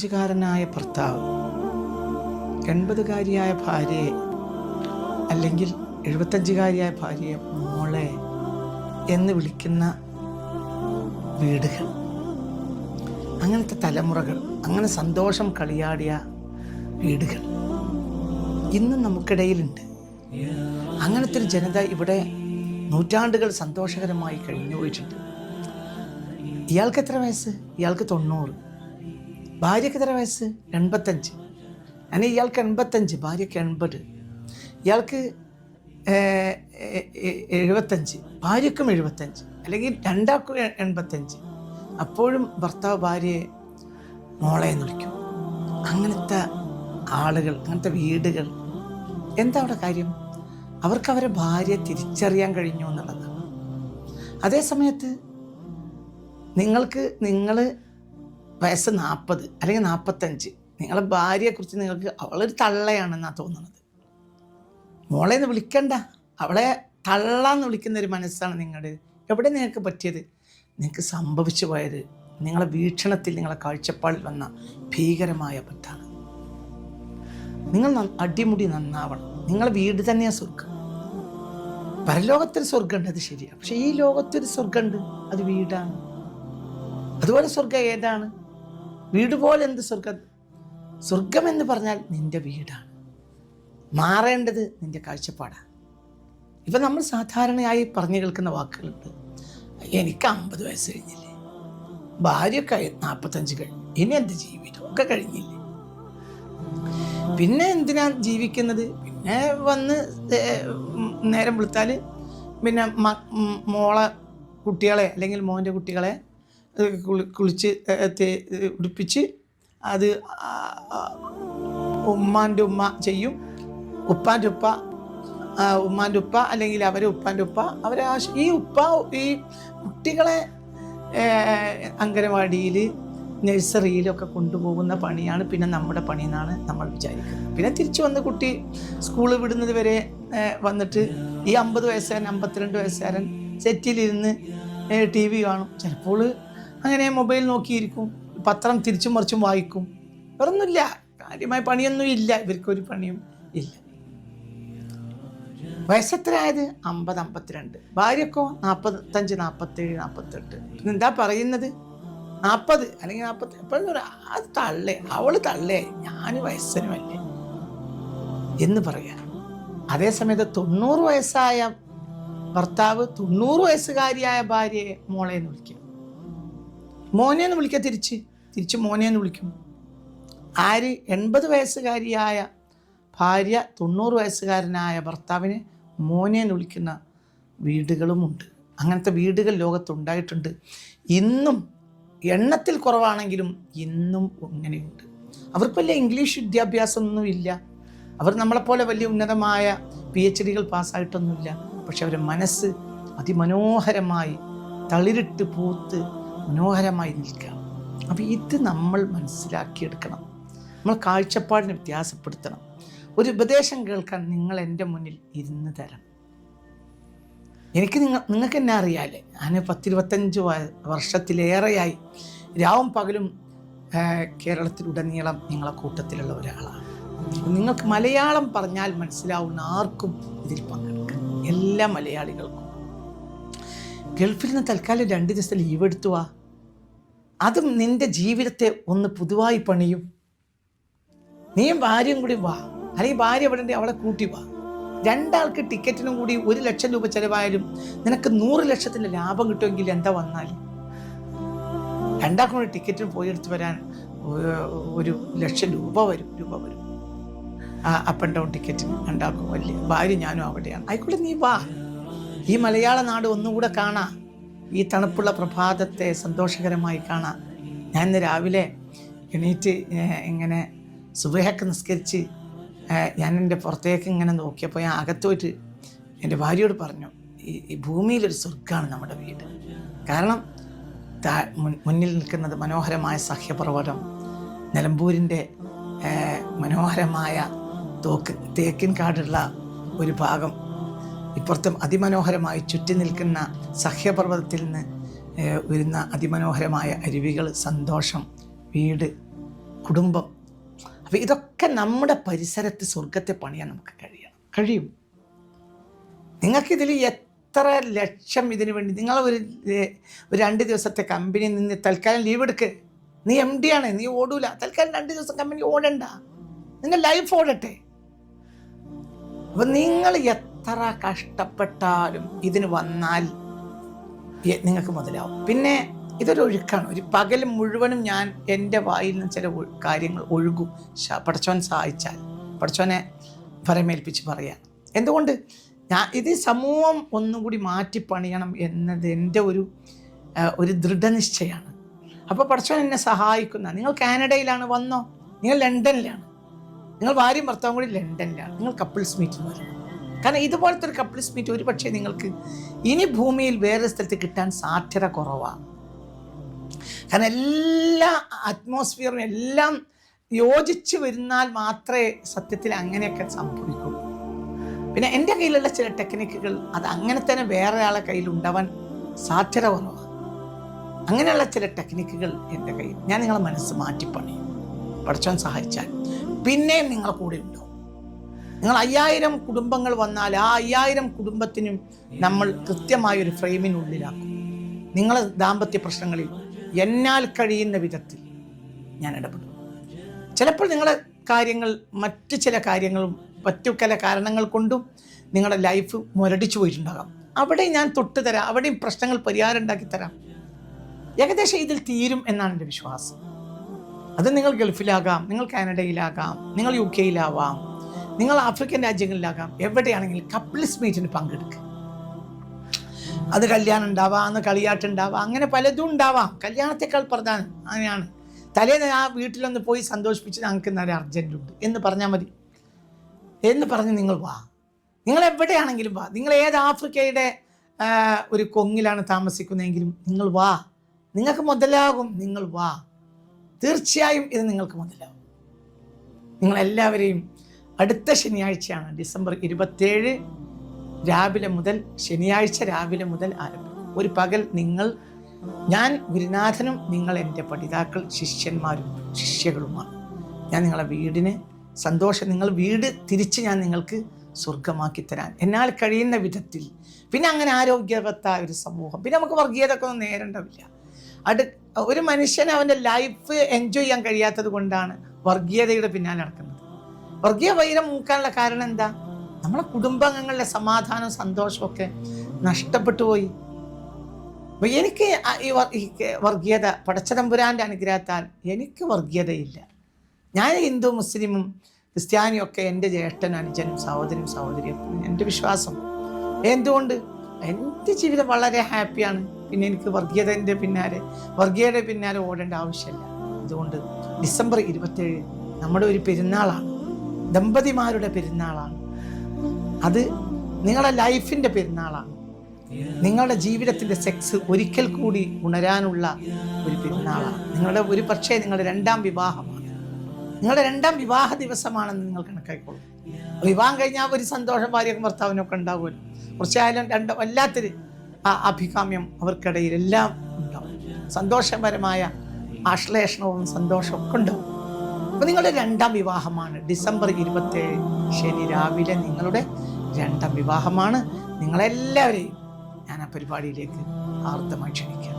അഞ്ചുകാരനായ ഭർത്താവ് എൺപതുകാരിയായ ഭാര്യയെ അല്ലെങ്കിൽ എഴുപത്തഞ്ചുകാരിയായ ഭാര്യയെ മോളെ എന്ന് വിളിക്കുന്ന വീടുകൾ. അങ്ങനത്തെ തലമുറകൾ അങ്ങനെ സന്തോഷം കളിയാടിയ വീടുകൾ ഇന്നും നമുക്കിടയിലുണ്ട്. അങ്ങനത്തെ ഒരു ജനത ഇവിടെ നൂറ്റാണ്ടുകൾ സന്തോഷകരമായി കഴിഞ്ഞു പോയിട്ടുണ്ട് ഇയാൾക്ക് എത്ര വയസ്സ്? ഇയാൾക്ക് തൊണ്ണൂറ്. ഭാര്യയ്ക്ക് എത്ര വയസ്സ്? എൺപത്തഞ്ച്. അങ്ങനെ ഇയാൾക്ക് എൺപത്തഞ്ച് ഭാര്യയ്ക്ക് എൺപത്. ഇയാൾക്ക് എഴുപത്തഞ്ച് ഭാര്യക്കും എഴുപത്തഞ്ച് അല്ലെങ്കിൽ രണ്ടാൾക്കും എൺപത്തഞ്ച്. അപ്പോഴും ഭർത്താവ് ഭാര്യയെ മോളെ എന്ന് വിളിക്കും. അങ്ങനത്തെ ആളുകൾ അങ്ങനത്തെ വീടുകൾ എന്താ അവിടെ കാര്യം? അവർക്ക് അവരെ ഭാര്യയെ തിരിച്ചറിയാൻ കഴിഞ്ഞു എന്നുള്ളതാണ്. അതേ സമയത്ത് നിങ്ങൾക്ക് നിങ്ങൾ വയസ്സ് നാൽപ്പത് അല്ലെങ്കിൽ നാൽപ്പത്തഞ്ച് നിങ്ങളെ ഭാര്യയെക്കുറിച്ച് നിങ്ങൾക്ക് അവളൊരു തള്ളയാണെന്നാണ് തോന്നുന്നത്. മോളെ എന്ന് വിളിക്കണ്ട. അവളെ തള്ള എന്ന് വിളിക്കുന്ന ഒരു മനസ്സാണ് നിങ്ങളുടെ എവിടെ നിങ്ങൾക്ക് പറ്റിയത്? നിങ്ങൾക്ക് സംഭവിച്ചു പോയത് നിങ്ങളെ വീക്ഷണത്തിൽ നിങ്ങളെ കാഴ്ചപ്പാടിൽ വന്ന ഭീകരമായ പറ്റാണ് നിങ്ങൾ അടിമുടി നന്നാവണം. നിങ്ങളെ വീട് തന്നെയാണ് സ്വർഗം പരലോകത്തിൽ സ്വർഗമുണ്ട് അത് ശരിയാണ് പക്ഷെ ഈ ലോകത്തൊരു സ്വർഗമുണ്ട് അത് വീടാണ്. അതുപോലെ സ്വർഗം ഏതാണ്? വീട് പോലെ എന്ത് സ്വർഗം? സ്വർഗം എന്ന് പറഞ്ഞാൽ നിന്റെ വീടാണ്. മാറേണ്ടത് നിന്റെ കാഴ്ചപ്പാടാണ്. ഇപ്പം നമ്മൾ സാധാരണയായി പറഞ്ഞു കേൾക്കുന്ന വാക്കുകളുണ്ട്. എനിക്ക് അമ്പത് വയസ്സ് കഴിഞ്ഞില്ലേ? ഭാര്യയൊക്കെ നാൽപ്പത്തഞ്ച് കഴിഞ്ഞു. ഇനി എന്ത് ജീവിതം? ഒക്കെ കഴിഞ്ഞില്ലേ? പിന്നെ എന്തിനാ ജീവിക്കുന്നത്? പിന്നെ വന്ന് നേരം വിളിത്താൽ പിന്നെ മോളെ കുട്ടികളെ അല്ലെങ്കിൽ മോന്റെ കുട്ടികളെ കുളിച്ച് ഉടുപ്പിച്ച് അത് ഉമ്മാന്റെ ഉമ്മ ചെയ്യും. ഉപ്പാന്റെ ഉപ്പ ഉമ്മാന്റെ ഉപ്പ അല്ലെങ്കിൽ അവരെ ഉപ്പാന്റെ ഉപ്പ അവരെ ഈ ഉപ്പ ഈ കുട്ടികളെ അംഗനവാടിയിൽ നഴ്സറിയിലൊക്കെ കൊണ്ടുപോകുന്ന പണിയാണ് പിന്നെ നമ്മുടെ പണി എന്നാണ് നമ്മൾ വിചാരിക്കുന്നത്. പിന്നെ തിരിച്ചു വന്ന് കുട്ടി സ്കൂൾ വിടുന്നത് വരെ വന്നിട്ട് ഈ അമ്പത് വയസ്സുകാരൻ അമ്പത്തിരണ്ട് വയസ്സുകാരൻ സെറ്റിലിരുന്ന് ടി വി കാണും. ചിലപ്പോൾ അങ്ങനെ മൊബൈൽ നോക്കിയിരിക്കും പത്രം തിരിച്ചും മറിച്ചും വായിക്കും. വേറൊന്നുമില്ല കാര്യമായ പണിയൊന്നും ഇല്ല ഇവർക്കൊരു പണിയും ഇല്ല. വയസ്സെത്രയായത് അമ്പത് അമ്പത്തിരണ്ട്. ഭാര്യക്കോ? നാൽപ്പത്തഞ്ച് നാൽപ്പത്തേഴ് നാൽപ്പത്തെട്ട് പിന്നെ എന്താ പറയുന്നത്? നാൽപ്പത് അല്ലെങ്കിൽ നാൽപ്പത്തി എപ്പോഴും അത് തള്ളേ അവൾ തള്ളേ ഞാൻ വയസ്സനുമല്ലേ എന്ന് പറയാം. അതേസമയത്ത് തൊണ്ണൂറ് വയസ്സായ ഭർത്താവ് തൊണ്ണൂറ് വയസ്സുകാരിയായ ഭാര്യയെ മോളെ വിളിക്കും. മോനെ എന്ന് വിളിക്കുക തിരിച്ച്. തിരിച്ച് മോനെ എന്ന് വിളിക്കും. ആര് എൺപത് വയസ്സുകാരിയായ ഭാര്യ തൊണ്ണൂറ് വയസ്സുകാരനായ ഭർത്താവിനെ മോനെ എന്ന് വിളിക്കുന്ന വീടുകളുമുണ്ട്. അങ്ങനത്തെ വീടുകൾ ലോകത്തുണ്ടായിട്ടുണ്ട്. ഇന്നും എണ്ണത്തിൽ കുറവാണെങ്കിലും ഇന്നും ഇങ്ങനെയുണ്ട്. അവർക്ക് വലിയ ഇംഗ്ലീഷ് വിദ്യാഭ്യാസമൊന്നുമില്ല അവർ നമ്മളെപ്പോലെ വലിയ ഉന്നതമായ പി എച്ച് ഡികൾ പാസ്സായിട്ടൊന്നുമില്ല. പക്ഷെ അവരുടെ മനസ്സ് അതിമനോഹരമായി തളിരിട്ട് പൂത്ത് മനോഹരമായി നിൽക്കുക അപ്പോൾ ഇത് നമ്മൾ മനസ്സിലാക്കിയെടുക്കണം. നമ്മൾ കാഴ്ചപ്പാടിനെ വ്യത്യാസപ്പെടുത്തണം. ഒരു ഉപദേശം കേൾക്കാൻ നിങ്ങൾ എന്റെ മുന്നിൽ ഇരുന്ന് തരണം. എനിക്ക് നിങ്ങൾ നിങ്ങൾക്ക് എന്നെ അറിയാലേ. ഞാൻ പത്തിരുപത്തഞ്ച് വർഷത്തിലേറെയായി രാവും പകലും കേരളത്തിലുടനീളം നിങ്ങളെ കൂട്ടത്തിലുള്ള ഒരാളാണ്. നിങ്ങൾക്ക് മലയാളം പറഞ്ഞാൽ മനസ്സിലാവുന്ന ആർക്കും ഇതിൽ പങ്കെടുക്കാം എല്ലാ മലയാളികൾക്കും ഗൾഫിൽ നിന്ന് തൽക്കാലം രണ്ട് ദിവസത്തെ ലീവ് എടുത്തു വാ. അതും നിന്റെ ജീവിതത്തെ ഒന്ന് പുതുവായി പണിയും. നീയും ഭാര്യയും കൂടി വാ. അല്ലെങ്കിൽ ഭാര്യ എവിടെ ഉണ്ടെങ്കിൽ അവളെ കൂട്ടി വാ. രണ്ടാൾക്ക് ടിക്കറ്റിനും കൂടി ഒരു ലക്ഷം രൂപ ചിലവായാലും നിനക്ക് നൂറ് ലക്ഷത്തിന്റെ ലാഭം കിട്ടുമെങ്കിൽ എന്താ വന്നാൽ രണ്ടാൾക്കും കൂടി ടിക്കറ്റിന് പോയി എടുത്ത് വരാൻ ഒരു ലക്ഷം രൂപ വരും രൂപ വരും. അപ്പ് ആൻഡ് ഡൗൺ ടിക്കറ്റിന് രണ്ടാൾക്കും വലിയ. ഭാര്യ ഞാനും അവിടെയാണ്. ആയിക്കോട്ടെ നീ വാ. ഈ മലയാള നാട് ഒന്നുകൂടെ കാണാം. ഈ തണുപ്പുള്ള പ്രഭാതത്തെ സന്തോഷകരമായി കാണാം. ഞാൻ ഇന്ന് രാവിലെ എണീറ്റ് ഇങ്ങനെ സുബഹയൊക്കെ നിസ്കരിച്ച് ഞാൻ എന്റെ പുറത്തേക്ക് ഇങ്ങനെ നോക്കിയപ്പോൾ ഞാൻ അകത്ത് പോയിട്ട് എന്റെ ഭാര്യയോട് പറഞ്ഞു ഈ ഈ ഭൂമിയിലൊരു സ്വർഗമാണ് നമ്മുടെ വീട്. കാരണം മുന്നിൽ നിൽക്കുന്നത് മനോഹരമായ സഹ്യപർവതം നിലമ്പൂരിന്റെ മനോഹരമായ തോക്ക് തേക്കിൻ കാടുള്ള ഒരു ഭാഗം ഇപ്പുറത്തും അതിമനോഹരമായി ചുറ്റി നിൽക്കുന്ന സഹ്യപർവതത്തിൽ നിന്ന് വരുന്ന അതിമനോഹരമായ അരുവികൾ സന്തോഷം വീട് കുടുംബം. അപ്പോൾ ഇതൊക്കെ നമ്മുടെ പരിസരത്ത് സ്വർഗത്തെ പണിയാൻ നമുക്ക് കഴിയണം. കഴിയും. നിങ്ങൾക്കിതിൽ എത്ര ലക്ഷം ഇതിനു വേണ്ടി നിങ്ങൾ ഒരു ഒരു രണ്ട് ദിവസത്തെ കമ്പനി നിന്ന് തൽക്കാലം ലീവ് എടുക്ക്. നീ എം ഡി ആണ് നീ ഓടൂല. തൽക്കാലം രണ്ട് ദിവസം കമ്പനി ഓടണ്ട. നിന്റെ ലൈഫ് ഓടട്ടെ. അപ്പം നിങ്ങൾ എത്ര കഷ്ടപ്പെട്ടാലും ഇതിന് വന്നാൽ നിങ്ങൾക്ക് മുതലാവും. പിന്നെ ഇതൊരു ഒഴുക്കാണ്. ഒരു പകൽ മുഴുവനും ഞാൻ എന്റെ വായിൽ നിന്ന് ചില കാര്യങ്ങൾ ഒഴുകും. പടച്ചോൻ സഹായിച്ചാൽ. പടച്ചോനെ ഫലമേൽപ്പിച്ച് പറയാൻ. എന്തുകൊണ്ട്? ഞാൻ ഇത് സമൂഹം ഒന്നുകൂടി മാറ്റിപ്പണിയണം എന്നത് എന്റെ ഒരു ഒരു ദൃഢനിശ്ചയമാണ്. അപ്പോൾ പടച്ചോൻ എന്നെ സഹായിക്കുന്ന നിങ്ങൾ കാനഡയിലാണ് വന്നോ? നിങ്ങൾ ലണ്ടനിലാണ്. നിങ്ങൾ ഭാര്യയും ഭർത്താവും കൂടി ലണ്ടനിലാണ്. നിങ്ങൾ കപ്പിൾസ് മീറ്റിന് വരണം. കാരണം ഇതുപോലത്തെ ഒരു കപ്പിൾസ് മീറ്റ് ഒരു പക്ഷേ നിങ്ങൾക്ക് ഇനി ഭൂമിയിൽ വേറെ സ്ഥലത്ത് കിട്ടാൻ സാധ്യത കുറവാണ്. കാരണം എല്ലാ അറ്റ്മോസ്ഫിയറും എല്ലാം യോജിച്ച് വരുന്നാൽ മാത്രമേ സത്യത്തിൽ അങ്ങനെയൊക്കെ സംഭവിക്കൂ. പിന്നെ എന്റെ കയ്യിലുള്ള ചില ടെക്നിക്കുകൾ അത് അങ്ങനെ തന്നെ വേറെ ആളെ കയ്യിൽ ഉണ്ടാവാൻ സാധ്യത കുറവാണ്. അങ്ങനെയുള്ള ചില ടെക്നിക്കുകൾ എന്റെ കയ്യിൽ ഞാൻ നിങ്ങളെ മനസ്സ് മാറ്റിപ്പണി പഠിച്ചവൻ സഹായിച്ചാൽ പിന്നെയും നിങ്ങളെ കൂടെ ഉണ്ടാവും. നിങ്ങൾ അയ്യായിരം കുടുംബങ്ങൾ വന്നാൽ ആ അയ്യായിരം കുടുംബത്തിനും നമ്മൾ കൃത്യമായ ഒരു ഫ്രെയിമിനുള്ളിലാക്കും. നിങ്ങളെ ദാമ്പത്യ പ്രശ്നങ്ങളിൽ എന്നാൽ കഴിയുന്ന വിധത്തിൽ ഞാൻ ഇടപെടും. ചിലപ്പോൾ നിങ്ങളെ കാര്യങ്ങൾ മറ്റ് ചില കാര്യങ്ങളും മറ്റു ചില കാരണങ്ങൾ കൊണ്ടും നിങ്ങളുടെ ലൈഫ് മുരടിച്ചു പോയിട്ടുണ്ടാകാം. അവിടെ ഞാൻ തൊട്ട് തരാം അവിടെയും പ്രശ്നങ്ങൾ പരിഹാരം ഉണ്ടാക്കി തരാം. ഏകദേശം ഇതിൽ തീരും എന്നാണ് എന്റെ വിശ്വാസം. അത് നിങ്ങൾ ഗൾഫിലാകാം നിങ്ങൾ കാനഡയിലാകാം നിങ്ങൾ യു കെയിലാവാം നിങ്ങൾ ആഫ്രിക്കൻ രാജ്യങ്ങളിലാകാം. എവിടെയാണെങ്കിലും കപ്പിൾസ് മീറ്റിന് പങ്കെടുക്കുക അത് കല്യാണം ഉണ്ടാവാം അന്ന് കളിയാട്ടുണ്ടാവാം അങ്ങനെ പലതും ഉണ്ടാവാം. കല്യാണത്തെക്കാൾ പ്രധാനം അങ്ങനെയാണ്. തലേന്ന് ആ വീട്ടിലൊന്ന് പോയി സന്തോഷിപ്പിച്ച് ഞങ്ങൾക്ക് നല്ല അർജന്റ് ഉണ്ട്. എന്ന് പറഞ്ഞാൽ മതി. എന്ന് പറഞ്ഞ് നിങ്ങൾ വാ. നിങ്ങൾ എവിടെയാണെങ്കിലും വാ. നിങ്ങൾ ഏത് ആഫ്രിക്കയുടെ ഒരു കൊങ്ങിലാണ് താമസിക്കുന്നതെങ്കിലും നിങ്ങൾ വാ. നിങ്ങൾക്ക് മുതലാകും നിങ്ങൾ വാ. തീർച്ചയായും ഇത് നിങ്ങൾക്ക് മുതലാകും. നിങ്ങളെല്ലാവരെയും അടുത്ത ശനിയാഴ്ചയാണ് ഡിസംബർ ഇരുപത്തേഴ് രാവിലെ മുതൽ ശനിയാഴ്ച രാവിലെ മുതൽ ആരംഭിക്കും ഒരു പകൽ നിങ്ങൾ ഞാൻ ഗുരുനാഥനും നിങ്ങൾ എന്റെ പഠിതാക്കൾ ശിഷ്യന്മാരും ശിഷ്യകളുമാണ്. ഞാൻ നിങ്ങളെ വീടിന് സന്തോഷം നിങ്ങൾ വീട് തിരിച്ച് ഞാൻ നിങ്ങൾക്ക് സ്വർഗമാക്കി തരാൻ. എന്നാൽ കഴിയുന്ന വിധത്തിൽ. പിന്നെ അങ്ങനെ ആരോഗ്യവത്തായ ഒരു സമൂഹം. പിന്നെ നമുക്ക് വർഗീയതൊക്കെ ഒന്നും നേരിടവില്ല അടു ഒരു മനുഷ്യൻ അവന്റെ ലൈഫ് എൻജോയ് ചെയ്യാൻ കഴിയാത്തത് കൊണ്ടാണ് വർഗീയതയുടെ പിന്നാലെ നടക്കുന്നത്. വർഗീയ വൈരം മൂക്കാനുള്ള കാരണം എന്താ? നമ്മളെ കുടുംബാംഗങ്ങളുടെ സമാധാനവും സന്തോഷമൊക്കെ നഷ്ടപ്പെട്ടു പോയി. എനിക്ക് ഈ വർഗീയത പടച്ചതമ്പുരാന്റെ അനുഗ്രഹത്താൽ എനിക്ക് വർഗീയതയില്ല. ഞാൻ ഹിന്ദു മുസ്ലിമും ക്രിസ്ത്യാനിയും ഒക്കെ എന്റെ ജ്യേഷ്ഠനും അനുജനും സഹോദരനും സഹോദരിയും എന്റെ വിശ്വാസം. എന്തുകൊണ്ട്? എന്റെ ജീവിതം വളരെ ഹാപ്പിയാണ് പിന്നെ എനിക്ക് വർഗീയതന്റെ പിന്നാലെ വർഗീയതയുടെ പിന്നാലെ ഓടേണ്ട ആവശ്യമില്ല. അതുകൊണ്ട് ഡിസംബർ ഇരുപത്തേഴ് നമ്മുടെ ഒരു പെരുന്നാളാണ്. ദമ്പതിമാരുടെ പെരുന്നാളാണ്. അത് നിങ്ങളുടെ ലൈഫിന്റെ പെരുന്നാളാണ്. നിങ്ങളുടെ ജീവിതത്തിന്റെ സെക്സ് ഒരിക്കൽ കൂടി ഉണരാനുള്ള ഒരു പെരുന്നാളാണ്. നിങ്ങളുടെ ഒരു പക്ഷേ നിങ്ങളുടെ രണ്ടാം വിവാഹമാണ്. നിങ്ങളുടെ രണ്ടാം വിവാഹ ദിവസമാണെന്ന് നിങ്ങൾ കണക്കായിക്കോളും വിവാഹം കഴിഞ്ഞാൽ ഒരു സന്തോഷം ഭാര്യക്കും ഭർത്താവിനൊക്കെ ഉണ്ടാവുമല്ലോ. കുറച്ചായാലും രണ്ട് വല്ലാത്തൊരു ആ അഭികാമ്യം അവർക്കിടയിൽ എല്ലാം ഉണ്ടാവും. സന്തോഷപരമായ ആശ്ലേഷണവും സന്തോഷവും ഒക്കെ ഉണ്ടാവും. അപ്പോൾ നിങ്ങളുടെ രണ്ടാം വിവാഹമാണ്. ഡിസംബർ ഇരുപത്തേഴ് ശനി രാവിലെ നിങ്ങളുടെ രണ്ടാം വിവാഹമാണ്. നിങ്ങളെല്ലാവരെയും ഞാൻ ആ പരിപാടിയിലേക്ക് ആർദ്രമായി ക്ഷണിക്കാം